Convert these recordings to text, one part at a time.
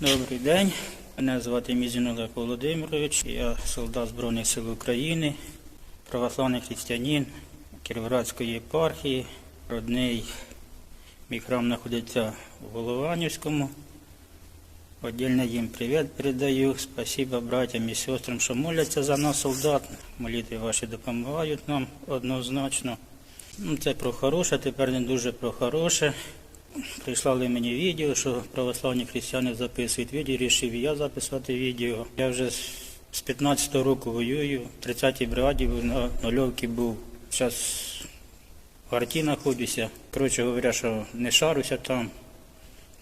Добрий день. Мене звати Мізін Володимирович. Я солдат Збройних сил України, православний християнин Кіровоградської єпархії. Родний мій храм знаходиться в Голованівському. Отдельно їм привіт передаю. Спасибо братям і сестрам, що моляться за нас, солдат. Молитви ваші допомагають нам однозначно. Ну, це про хороше, тепер не дуже про хороше. Прислали мені відео, що православні християни записують відео, рішив і я записати відео. Я вже з- з 15-го року воюю, в 30-й бригаді на нульовці був. Зараз в арті знаходжуся. Коротше говоря, що не шаруся там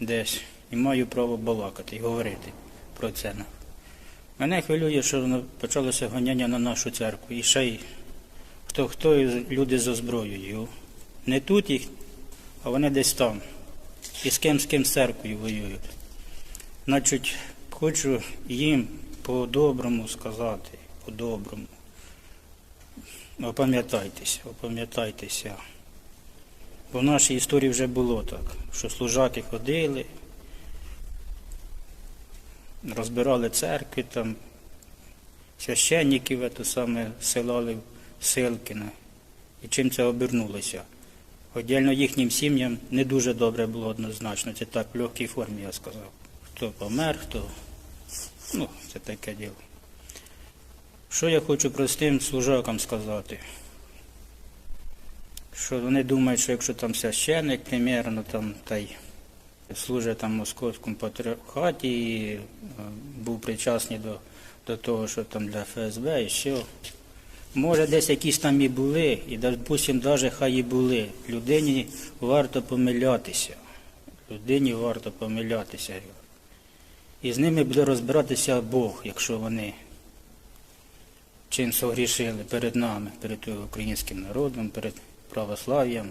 десь і маю право балакати і говорити про це. Мене хвилює, що почалося гоняння на нашу церкву. І ще й хто хто люди зі зброєю. Не тут їх, а вони десь там. І з ким з ким церквою воюють. Значить, хочу їм по-доброму сказати, по-доброму. Опам'ятайтеся, опам'ятайтеся. Бо в нашій історії вже було так, що служаки ходили, розбирали церкви, там, священників саме селали в Силкине. І чим це обернулося? Отдельно їхнім сім'ям не дуже добре було однозначно. Це так в легкій формі я сказав. Хто помер, хто. Ну, це таке діло. Що я хочу простим служакам сказати? Що вони думають, що якщо там священник, примерно, там та й служить там московському патріархаті і е, був причасний до, до того, що там для ФСБ і що. Може, десь якісь там і були, і допустим, навіть хай і були. Людині варто помилятися. Людині варто помилятися. І з ними буде розбиратися Бог, якщо вони чим согрішили перед нами, перед українським народом, перед православ'ям.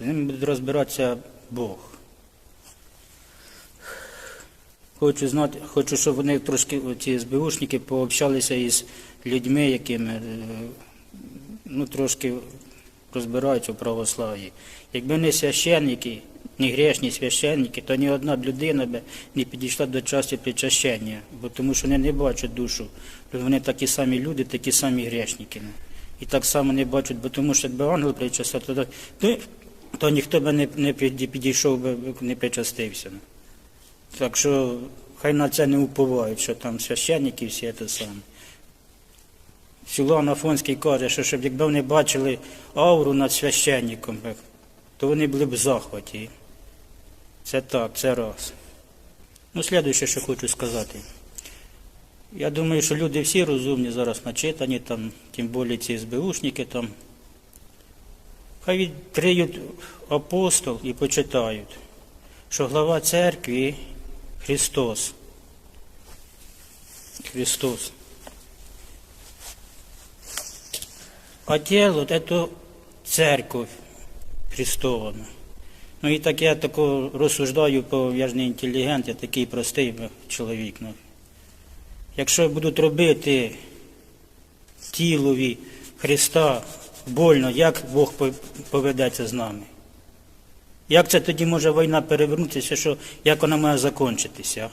З ними буде розбиратися Бог. Хочу знати, хочу, щоб вони трошки, ці СБУшники, пообщалися із людьми, якими е, ну, трошки розбираються в православ'ї. Якби не священники, не грешні священники, то ні одна людина б не підійшла до часу причащення, бо тому що вони не бачать душу. Вони такі самі люди, такі самі грешники. І так само не бачать, бо тому що якби ангел причастив, то, то, то ніхто б не, не підійшов би, не причастився. Так що хай на це не уповають, що там священники всі це саме. Сілан Афонський каже, що щоб якби вони бачили ауру над священником, то вони були б в захваті. Це так, це раз. Ну, слідуюче, що хочу сказати. Я думаю, що люди всі розумні зараз начитані, там, тим більше ці СБУшники там. Хай відкриють апостол і почитають, що глава церкви Христос. Христос. А тіло – це церковь Христова. Ну і так я тако розсуждаю, бо я ж не інтелігент, я такий простий чоловік. Ну. Якщо будуть робити тілові Христа больно, як Бог поведеться з нами? Як це тоді може війна перевернутися, що, як вона має закінчитися?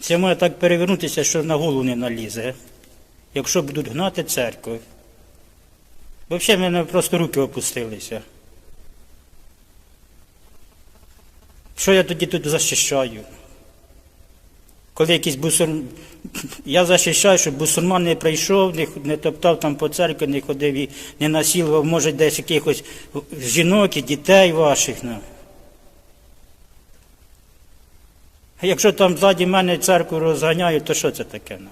Це має так перевернутися, що на голову не налізе, якщо будуть гнати церкву. Взагалі в мене просто руки опустилися. Що я тоді тут захищаю? Коли якийсь бусурм... Я захищаю, щоб бусурман не прийшов, не, топтав там по церкві, не ходив і не насілував, може, десь якихось жінок і дітей ваших. Ну. Якщо там ззаді мене церкву розганяють, то що це таке? Ну?